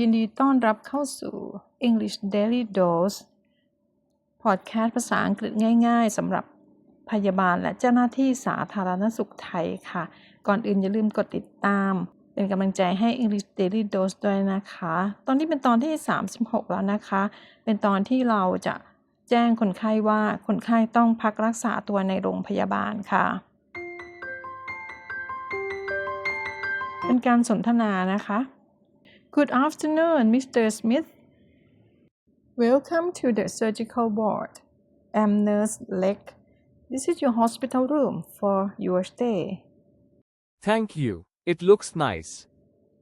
ยินดีต้อนรับเข้าสู่ English Daily Dose พอดแคสต์ภาษาอังกฤษง่ายๆสำหรับพยาบาลและเจ้าหน้าที่สาธารณสุขไทยค่ะ ก่อนอื่นอย่าลืมกดติดตาม เป็นกำลังใจให้ English Daily Dose ด้วยนะคะ ตอนนี้เป็นตอนที่ 36 แล้วนะคะ เป็นตอนที่เราจะแจ้งคนไข้ว่าคนไข้ต้องพักรักษาตัวในโรงพยาบาลค่ะ เป็นการสนทนานะคะ Good afternoon Mr. Smith Welcome to the surgical ward I'm Nurse Lek This is your hospital room for your stay Thank you. It looks nice.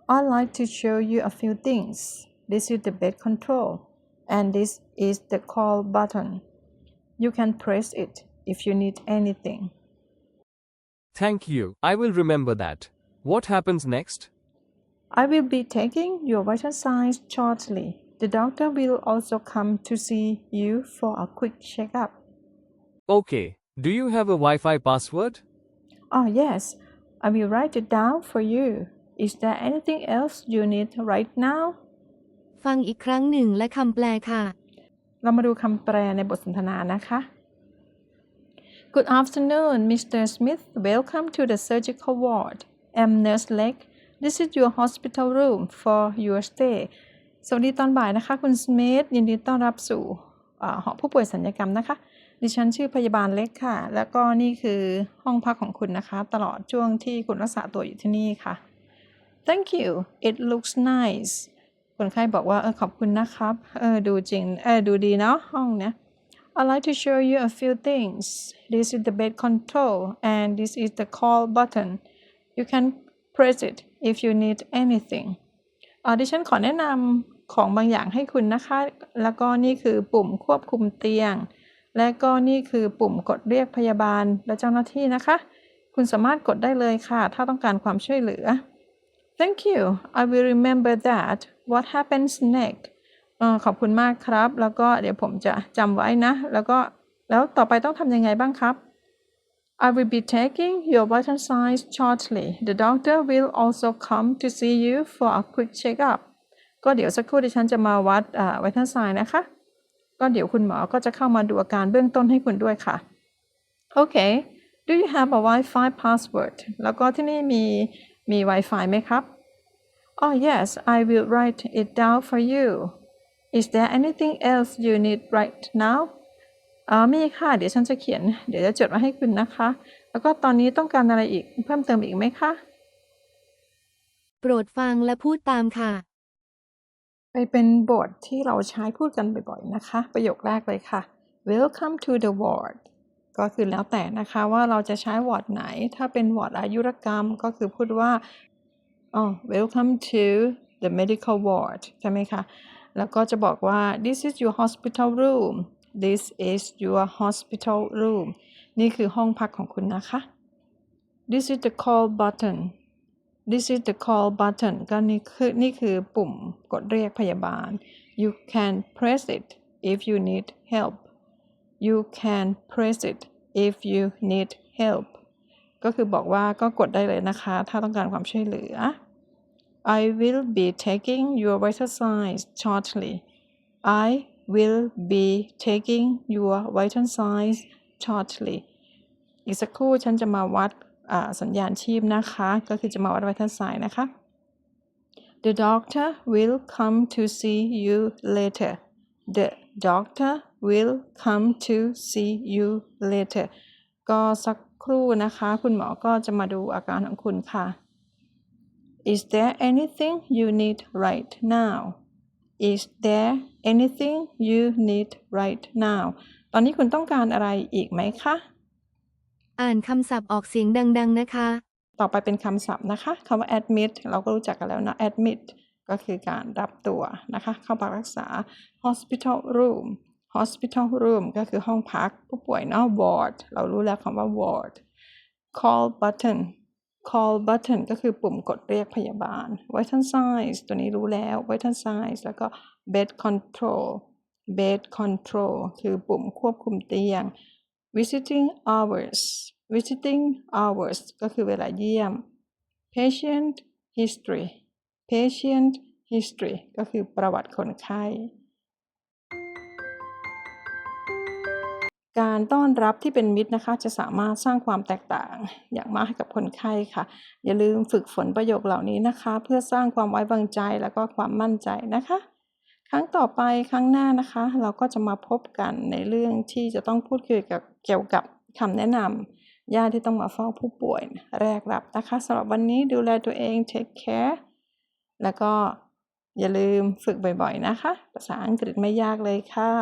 I'd like to show you a few things This is the bed control and this is the call button You can press it if you need anything Thank you. I will remember that. What happens next? I will be taking your vital signs shortly. The doctor will also come to see you for a quick checkup. Okay. Do you have a Wi Fi password? Oh, yes, I will write it down for you. Is there anything else you need right now? ฟังอีกครั้งหนึ่งและคำแปลค่ะ เรามาดูคำแปลในบทสนทนานะคะ Good afternoon, Mr. Smith. Welcome to the surgical ward. I'm Nurse Lake. This is your hospital room for your stay. สวัสดีตอนบ่ายนะคะ คุณสมิธยินดีต้อนรับสู่หอผู้ป่วยสัญญกรรมนะคะ ดิฉันชื่อพยาบาลเล็กค่ะ แล้วก็นี่คือห้องพักของคุณนะคะ ตลอดช่วงที่คุณรักษาตัวอยู่ที่นี่ค่ะ Thank you. It looks nice. คนไข้บอกว่าเออขอบคุณนะครับเออดูจริงเออดูดีเนาะห้องเนี้ย I'd like to show you a few things. This is the bed control and this is the call button. You can press it if you need anything. อ่าดิฉันขอแนะนำของบางอย่างให้คุณนะคะ แล้วก็นี่คือปุ่มควบคุมเตียง และก็นี่คือปุ่มกดเรียกพยาบาลและเจ้าหน้าที่นะคะ คุณสามารถกดได้เลยค่ะ ถ้าต้องการความช่วยเหลือ Thank you. I will remember that. What happens next? อขอบคุณมากครับ แล้วก็เดี๋ยวผมจะจำไว้นะ แล้วก็แล้วต่อไปต้องทำยังไงบ้างครับ I will be taking your vital signs shortly. The doctor will also come to see you for a quick checkup. ก็เดี๋ยวสักครู่ดิฉันจะมาวัดอ่า vital sign นะคะ ก็เดี๋ยวคุณหมอก็จะเข้ามาดูอาการเบื้องต้นให้คุณด้วยค่ะ Okay do you have a Wi-Fi password แล้วก็ที่นี่มีมี Wi-Fi ไหมครับ Oh yes I will write it down for you Is there anything else you need right now อ๋อมีค่ะ เดี๋ยวฉันจะเขียน เดี๋ยวจะจดมาให้คุณนะคะ แล้วก็ตอนนี้ต้องการอะไรอีกเพิ่มเติมอีกไหมคะ โปรดฟังและพูดตามค่ะ ไปเป็นบทที่เราใช้พูดกันบ่อยๆนะคะ ประโยคแรกเลยค่ะ Welcome to the ward ก็คือแล้วแต่นะคะว่าเราจะใช้วอร์ดไหน ถ้าเป็นวอร์ดอายุรกรรมก็คือพูดว่าอ๋อ Welcome to the medical ward ใช่ไหมคะ แล้วก็จะบอกว่า this is your hospital room this is your hospital room นี่คือห้องพักของคุณนะคะ this is the call button this is the call button ก็นี่คือนี่คือปุ่มกดเรียกพยาบาล you can press it if you need help you can press it if you need help ก็คือบอกว่าก็กดได้เลยนะคะ ถ้าต้องการความช่วยเหลือ I will be taking your vital signs shortly. I will be taking your vital signs shortly. อีกสักครู่ฉันจะมาวัดสัญญาณชีพนะคะ ก็คือจะมาวัด vital sign นะคะ The doctor will come to see you later. The doctor will come to see you later. ก็สักครู่นะคะ คุณหมอก็จะมาดูอาการของคุณค่ะ Is there anything you need right now? Is there anything you need right now? ตอนนี้คุณต้องการอะไรอีกไหมคะ อ่านคำศัพท์ออกเสียงดังๆนะคะ ต่อไปเป็นคำศัพท์นะคะคำว่า admit เราก็รู้จักกันแล้วนะ admit ก็คือการรับตัวนะคะ เข้าพักรักษา hospital room hospital room ก็คือห้องพักผู้ป่วยเนาะ ward เรารู้แล้วคำว่า ward call button call button ก็คือปุ่มกดเรียกพยาบาล vital signs ตัวนี้รู้แล้ว vital signs แล้วก็ bed control bed control คือปุ่มควบคุมเตียง visiting hours visiting hours ก็คือเวลาเยี่ยม patient history patient history ก็คือประวัติคนไข้ การต้อนรับที่เป็นมิตรนะคะ จะสามารถสร้างความแตกต่างอย่างมากให้กับคนไข้ค่ะ อย่าลืมฝึกฝนประโยคเหล่านี้นะคะ เพื่อสร้างความไว้วางใจแล้วก็ความมั่นใจนะคะ ครั้งต่อไปครั้งหน้านะคะ เราก็จะมาพบกันในเรื่องที่จะต้องพูดคุยกับเกี่ยวกับคำแนะนำญาติที่ต้องมาเฝ้าผู้ป่วยแรกรับนะคะสำหรับวันนี้ดูแลตัวเอง take care แล้วก็อย่าลืมฝึกบ่อยๆนะคะ ภาษาอังกฤษไม่ยากเลยค่ะ